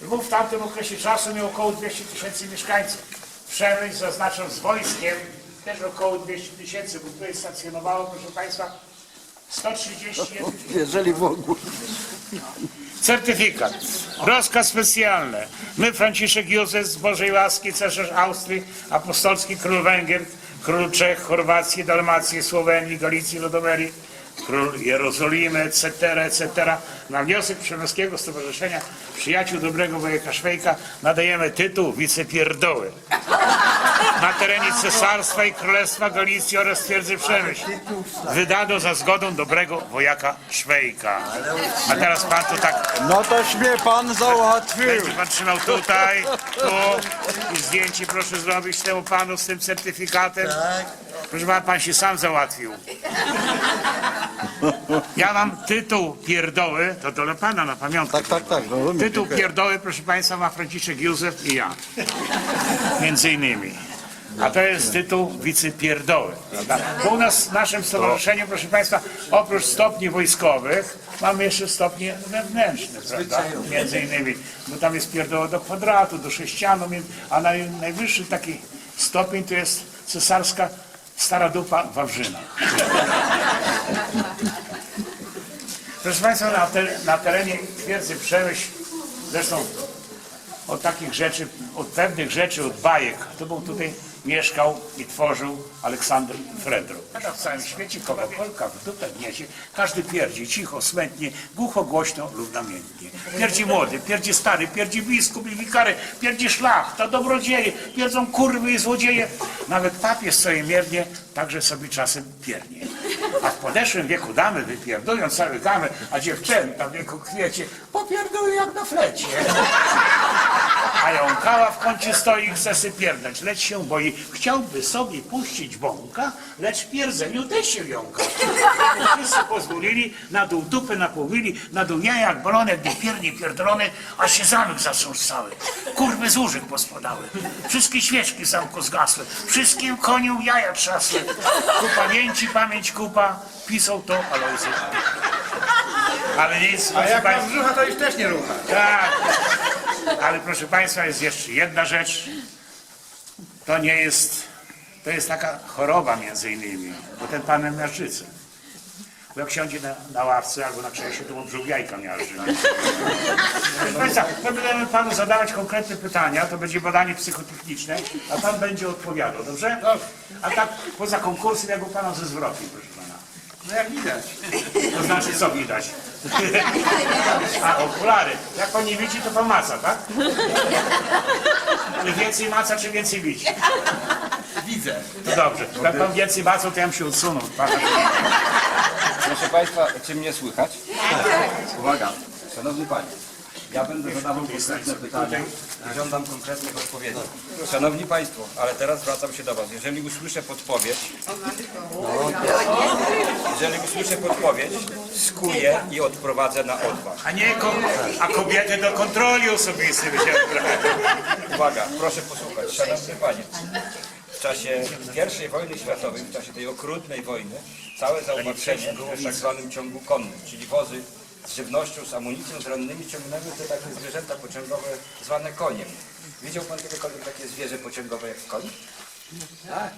Lwów w tamtym okresie czasu miał około 200 tysięcy mieszkańców. Przemyśl, zaznaczam, z wojskiem też około 200 tysięcy, bo tutaj stacjonowało, proszę Państwa, 131 Jeżeli w ogóle. Certyfikat. Rozkaz specjalny. My, Franciszek Józef z Bożej łaski, cesarz Austrii, apostolski król Węgier, król Czech, Chorwacji, Dalmacji, Słowenii, Galicji, Lodomerii, król Jerozolimy, etc., etc. Na wniosek Przemyskiego Stowarzyszenia Przyjaciół Dobrego Wojaka Szwejka nadajemy tytuł wicepierdoły na terenie Cesarstwa i Królestwa Galicji oraz twierdzy Przemyśl. Wydano za zgodą dobrego wojaka Szwejka. A teraz pan tu tak No toś mnie pan załatwił. będzie pan trzymał tutaj, tu i zdjęcie proszę zrobić temu panu z tym certyfikatem. Proszę pana, pan się sam załatwił. Ja mam tytuł pierdoły, to dla pana na pamiątkę. Tak, tak, tak, rozumiem. Tytuł dziękuję. pierdoły, proszę państwa, ma Franciszek Józef i ja. Między innymi. A to jest tytuł wicepierdoły. Prawda? Bo u nas w naszym stowarzyszeniu, proszę Państwa, oprócz stopni wojskowych, mamy jeszcze stopnie wewnętrzne, prawda? Między innymi. Bo tam jest pierdoła do kwadratu, do sześcianu, a naj, najwyższy taki stopień to jest cesarska stara dupa Wawrzyna. Proszę Państwa, na, te, na terenie twierdzy Przemyśl, zresztą od takich rzeczy, od pewnych rzeczy, od bajek, to był tutaj mieszkał i tworzył Aleksander Fredro. A w całym świecie kogo Polka w dupę gniezie, każdy pierdzi, cicho, smętnie, głucho, głośno lub namiętnie. Pierdzi młody, pierdzi stary, pierdzi biskup i wikary, pierdzi szlach, to dobrodzieje, pierdzą kurwy i złodzieje. Nawet papież je miernie, także sobie czasem piernie. A w podeszłym wieku damy wypierdują całe gamy, a dziewczęta w wieku kwiecie popierdują jak na flecie. A jąkała w kącie stoi i chce sy pierdnąć, lecz się boi. Chciałby sobie puścić bąka, lecz w pierdzeniu też się jąka. Wszyscy pozwolili, na dół dupy napłowili, na dół jaja jak balonek, gdy piernie pierdolony, aż się zamek zatrząsały. Kurwy z łóżek pospadały. Wszystkie świeczki zamku zgasły. Wszystkim koniom jaja trzasły. Ku pamięci pamięć kupa, pisał to Alojzy. Ale nic, A proszę jak państwa. mam brzucha, to już też nie rucha. Tak. Ale proszę Państwa, jest jeszcze jedna rzecz. To nie jest, to jest taka choroba między innymi, bo ten pan miażdżycy. Bo jak siądzie na, na ławce albo na krześle, to mu brzuch jajka miażdży. Proszę Państwa, my będziemy Panu zadawać konkretne pytania, to będzie badanie psychotechniczne, a Pan będzie odpowiadał, dobrze? A tak poza konkursem, jak u Pana ze zwrotem, proszę Pana. No jak widać. To znaczy co widać? A, okulary. Jak pan nie widzi, to pan maca, tak? Ale więcej maca, czy więcej widzi? Widzę. To dobrze. Jak pan więcej macał, to ja bym się odsunął. Pan- Proszę Państwa, czy mnie słychać? Uwaga, Szanowni Panie, ja będę zadawał konkretne pytania i żądam konkretnych odpowiedzi. Szanowni Państwo, ale teraz zwracam się do Was. Jeżeli usłyszę podpowiedź, jeżeli usłyszę podpowiedź, skuję i odprowadzę na odwag. A nie, ko- a kobiety do kontroli osobistej by się odbrały. Uwaga, proszę posłuchać. Szanowni Panie, w czasie I wojny światowej, w czasie tej okrutnej wojny, całe zaopatrzenie było w tak zwanym ciągu konnym, czyli wozy z żywnością, z amunicją, z rannymi ciągnęły te takie zwierzęta pociągowe zwane koniem. Widział Pan kiedykolwiek takie zwierzę pociągowe jak koń? Tak.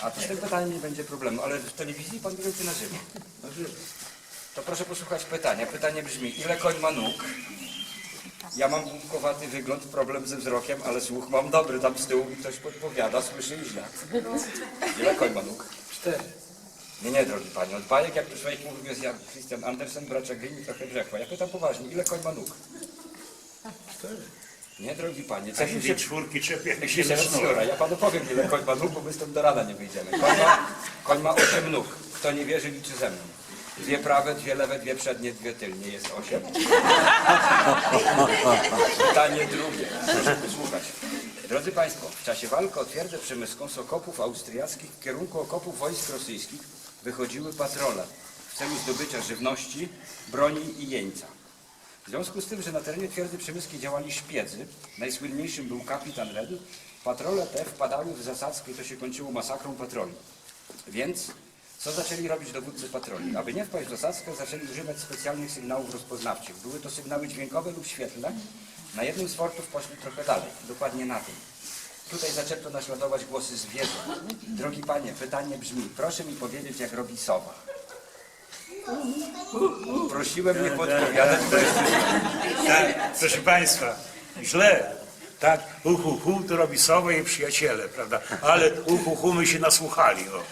A to z tym pytaniem nie będzie problemu, ale w telewizji Pan widział czy na żywo? To proszę posłuchać pytania. Pytanie brzmi, ile koń ma nóg? Ja mam głupkowaty wygląd, problem ze wzrokiem, ale słuch mam dobry. Tam z tyłu mi ktoś podpowiada, słyszy i źle. Ile koń ma nóg? Cztery. Nie, nie, drogi panie, od bajek, jak człowiek mówił, jest jak Christian Andersen, bracia Grimm trochę Brzechwa. Ja pytam poważnie, ile koń ma nóg? Cztery. Nie, drogi panie, cechy dwie czwórki czepię, jak się się sznura. Ja panu powiem, ile koń ma nóg, bo my stąd do rana nie wyjdziemy. Koń ma, koń ma osiem nóg. Kto nie wierzy, liczy ze mną. Dwie prawe, dwie lewe, dwie przednie, dwie tylnie. Jest osiem? Pytanie drugie. Proszę posłuchać. Drodzy Państwo, w czasie walki o twierdzę przemysłką z okopów austriackich w kierunku okopów wojsk rosyjskich wychodziły patrole w celu zdobycia żywności, broni i jeńca. W związku z tym, że na terenie twierdzy przemyskiej działali szpiedzy, najsłynniejszym był kapitan Red, patrole te wpadały w zasadzkę i to się kończyło masakrą patroli. Więc co zaczęli robić dowódcy patroli? Aby nie wpaść w zasadzkę, zaczęli używać specjalnych sygnałów rozpoznawczych. Były to sygnały dźwiękowe lub świetlne, Na jednym z fortów poszli trochę dalej, dokładnie na tym. Tutaj zaczęto naśladować głosy zwierząt. Drogi panie, pytanie brzmi, proszę mi powiedzieć, jak robi sowa. Prosiłem nie podpowiadać, Tak, proszę Państwa, źle. Tak, uhu, hu, to robi sowa i przyjaciele, prawda? Ale uhu, hu, my się nasłuchali. O.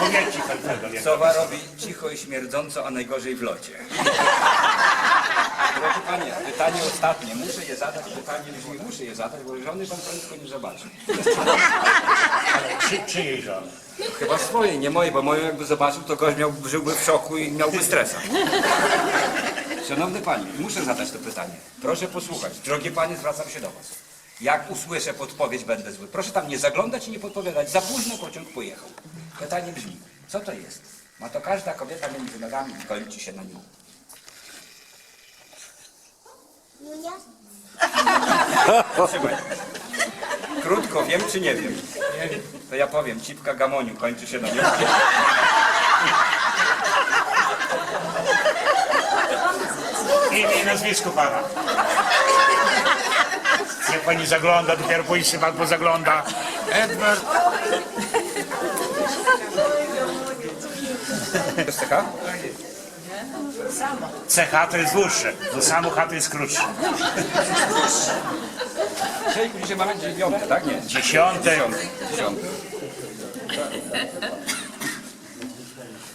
No, jak Sowa robi cicho i śmierdząco, a najgorzej w locie. Drogi panie, pytanie ostatnie. Muszę je zadać, pytanie brzmi, muszę je zadać, bo żony pan prędko nie zobaczy. Czy, czyjej żony? Chyba swojej, nie mojej, bo moją jakby zobaczył, to gość miał, żyłby w szoku i miałby stresa. Szanowny panie, muszę zadać to pytanie. Proszę posłuchać. Drogie panie, zwracam się do was. Jak usłyszę podpowiedź, będę zły. Proszę tam nie zaglądać i nie podpowiadać. Za późno pociąg pojechał. Pytanie brzmi, co to jest? Ma to każda kobieta między nogami i kończy się na nim. Julia? Trzymaj. Krótko, wiem czy nie wiem? To ja powiem, cipka gamoniu, kończy się na nią. Imię i nazwisko pana. Jak pani zagląda, dopiero policja pan zagląda. Edward. To jest taka? CH to jest dłuższe, do samo H to jest krótsze. Dzisiaj, dzisiaj mamy dziewiąte, tak? Nie. Dziesiąte. Dziesiąte.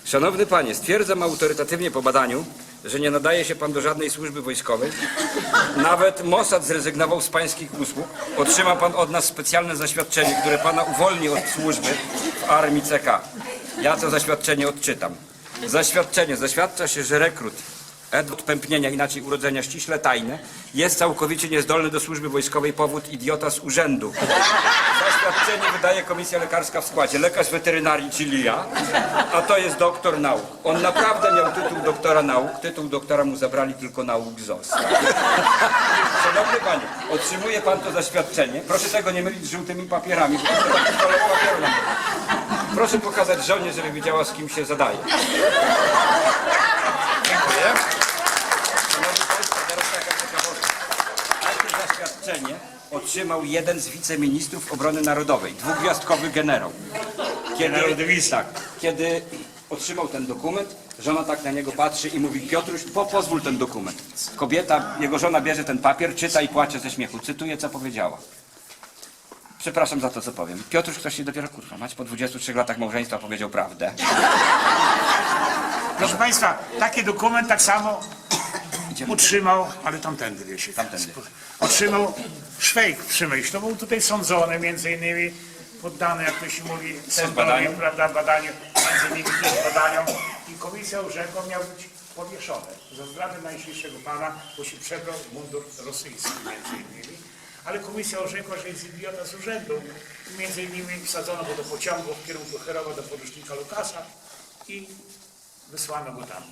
Szanowny panie, stwierdzam autorytatywnie po badaniu, że nie nadaje się pan do żadnej służby wojskowej. Nawet Mossad zrezygnował z pańskich usług. Otrzyma pan od nas specjalne zaświadczenie, które pana uwolni od służby w armii CK. Ja to zaświadczenie odczytam. Zaświadczenie zaświadcza się, że rekrut Ed od pępnienia, inaczej urodzenia ściśle tajne, jest całkowicie niezdolny do służby wojskowej, powód idiota z urzędu. Zaświadczenie wydaje komisja lekarska w składzie. Lekarz weterynarii, czyli ja, a to jest doktor nauk. On naprawdę miał tytuł doktora nauk, tytuł doktora mu zabrali tylko nauk ZOS. Szanowny panie, otrzymuje pan to zaświadczenie. Proszę tego nie mylić z żółtymi papierami, Proszę pokazać żonie, żeby wiedziała, z kim się zadaje. Dziękuję. Szanowni Państwo, teraz taka ciekawostka. Otrzymał jeden z wiceministrów obrony narodowej, dwugwiazdkowy generał. Vista. tak, kiedy otrzymał ten dokument, żona tak na niego patrzy i mówi, Piotruś, po, pozwól ten dokument. Kobieta, jego żona bierze ten papier, czyta i płacze ze śmiechu. Cytuję, co powiedziała. Przepraszam za to, co powiem. Piotruś, ktoś się dopiero, kurwa, mać po 23 latach małżeństwa powiedział prawdę. Proszę Państwa, taki dokument tak samo utrzymał, ale tamtędy wie się. Tamtędy. Otrzymał Szwejk Przemyślu, był tutaj sądzony między innymi, poddany, jak to się mówi, sądowi, badaniom. prawda, badaniu, między innymi też badaniom i komisja urzekła miał być powieszony. Ze względu na dzisiejszego pana, bo się przebrał w mundur rosyjski między innymi. Ale komisja orzekła, że jest idiota z urzędu. Między innymi wsadzono go do pociągu w kierunku Herowa do porucznika Lukasa i wysłano go tam.